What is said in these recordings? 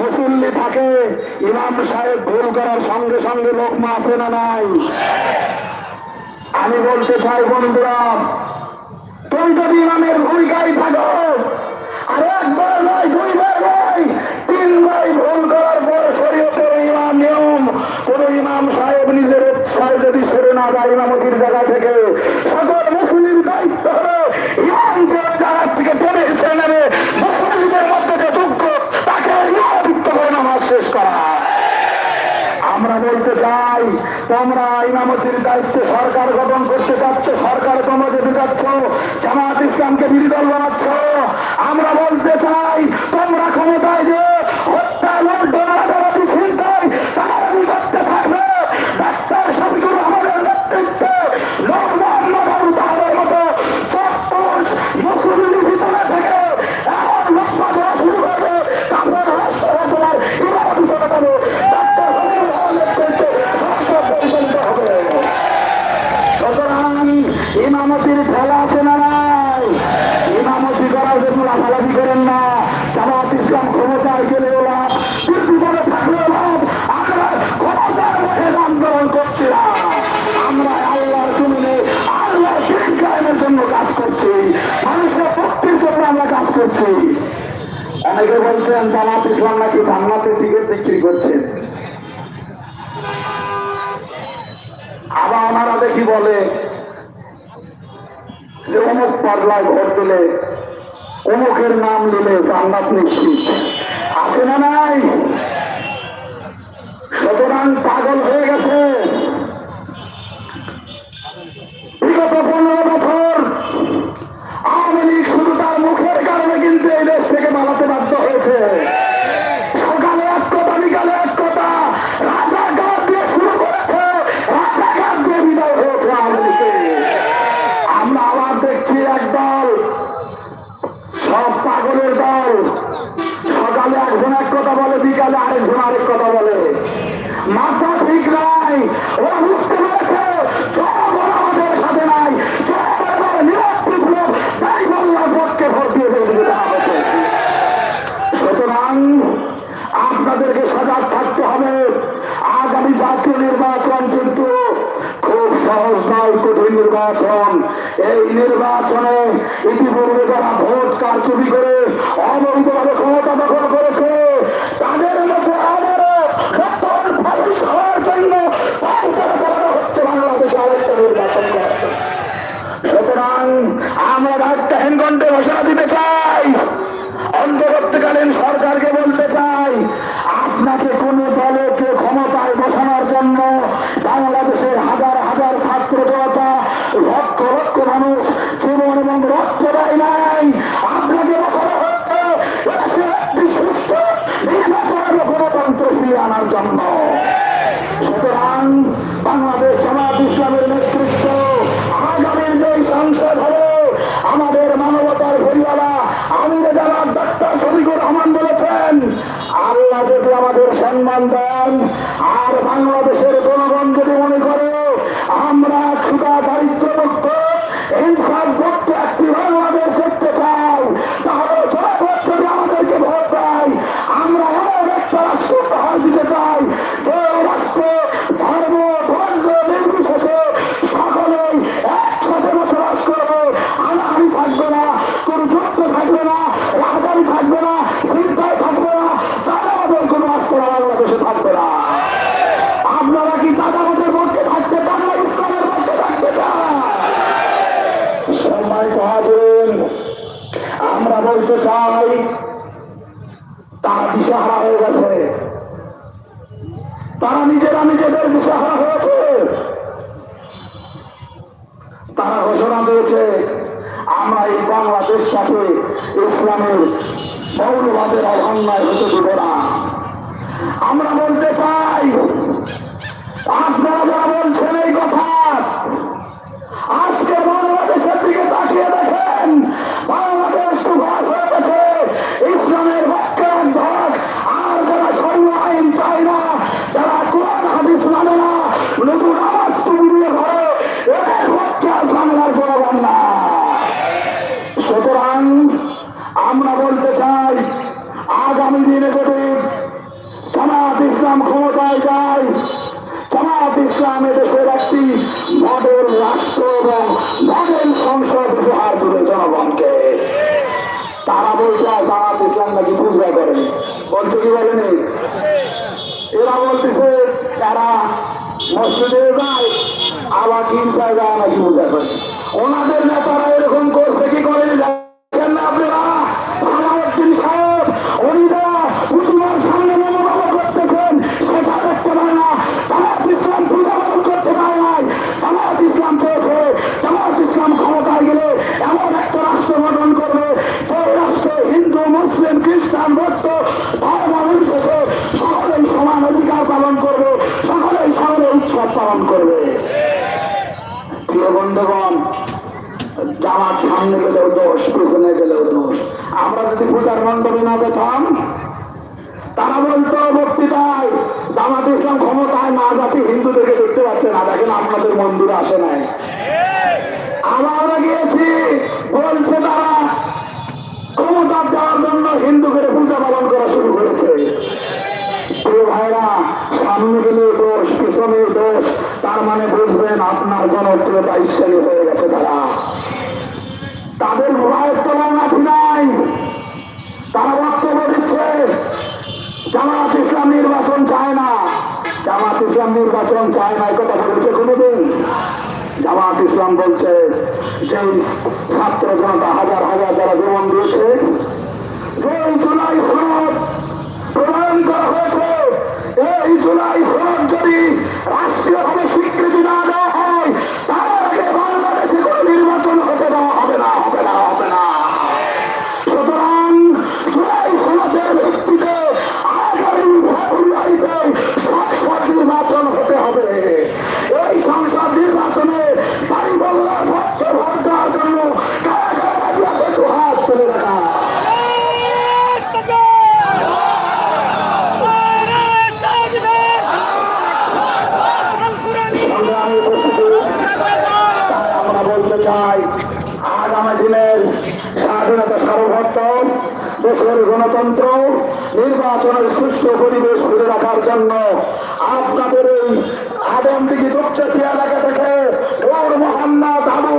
মুসল্লি থাকে, ইমাম সাহেব ভুল করার সঙ্গে সঙ্গে লোকমা আসে না নাই? আমি বলতে চাই বন্ধুরা, তুমি যদি ইমামের ভূমিকায় থাকো, আর একবার নয় দুইবার নয় তিনবার ভুল করার পর শরীয়তের ইমাম নিয়ম, কোন ইমাম সাহেব নিজের উৎসাহ যদি সরে না যায় ইমামতির জায়গা থেকে বলতে চাই, তোমরা ইমামতির দায়িত্ব সরকার গঠন করতে চাচ্ছ, সরকার তোমরা যেতে চাচ্ছ, জামাত ইসলামকে বিরোধী বানাচ্ছ। আমরা বলতে চাই, তোমরা ক্ষমতায় যে অনেকে বলছেন, জামাত ইসলাম নাকি জান্নাতের টিকিট বিক্রি করছেন আবার ওনারা দেখি বলে যে অমুক পাল্লায় ঘর দিলে অমুকের নাম নিলে জান্নাত নিশ্চিত। আছে না নাই? সুতরাং পাগল জাতীয় নির্বাচন কিন্তু খুব সহজ নয়, কঠিন নির্বাচন। এই নির্বাচনে ইতিপূর্বে যারা ভোট কারচুপি করে, অবৈধভাবে ক্ষমতা দখল করেছে সাথে ইসলামের মৌলবাদের অভান্নায় হতে দেব না। আমরা বলতে চাই আপনারা যারা রাষ্ট্র এবং মডেল সংসদ উপহার দিবে জনগণকে। তারা বলছে জামাত ইসলাম নাকি পূজা করে? বলছে, কি বলেনি? এরা বলতেছে তারা মসজিদে যায়, আবার কিনসায় যায় নাকি পূজা করে। প্রিয় বন্ধুগণ সামনে গেলেও দোষ, পেছনে গেলেও দোষ। আমরা যদি পূজার মণ্ডপে না যেতাম, তারা বলতো বক্তৃতায় জামাত ইসলাম ক্ষমতায় না জাতি হিন্দুদেরকে দেখতে পাচ্ছে না। দেখেন, আপনাদের মন্দিরে আসে নাই। আমরা জনপ্রিয়তা ঈশ্বরী হয়ে গেছে তারা। তাদের ভয়ের তলায় মাটি নাই। তারা বক্তব্য দিচ্ছে, জামাত ইসলাম নির্বাচন চায় না। জামাত ইসলাম নির্বাচন চায় না কথা বলেছে কোনোদিন। জামাত ইসলাম বলছে যে ছাত্র জনতা হাজার হাজার যারা জীবন দিয়েছে, যে জুলাই সনদ প্রণয়ন করা হয়েছে, এই জুলাই সনদ যদি রাষ্ট্রীয়ভাবে চাই। আগামী দিনের স্বাধীনতা সার্বভৌমত্ব, দেশের গণতন্ত্র, নির্বাচনের সুষ্ঠু পরিবেশ ধরে রাখার জন্য আপনাদের এই আদম দিকে দুপচাচি এলাকা থেকে মোহাম্মদ আবু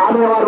আমি আমার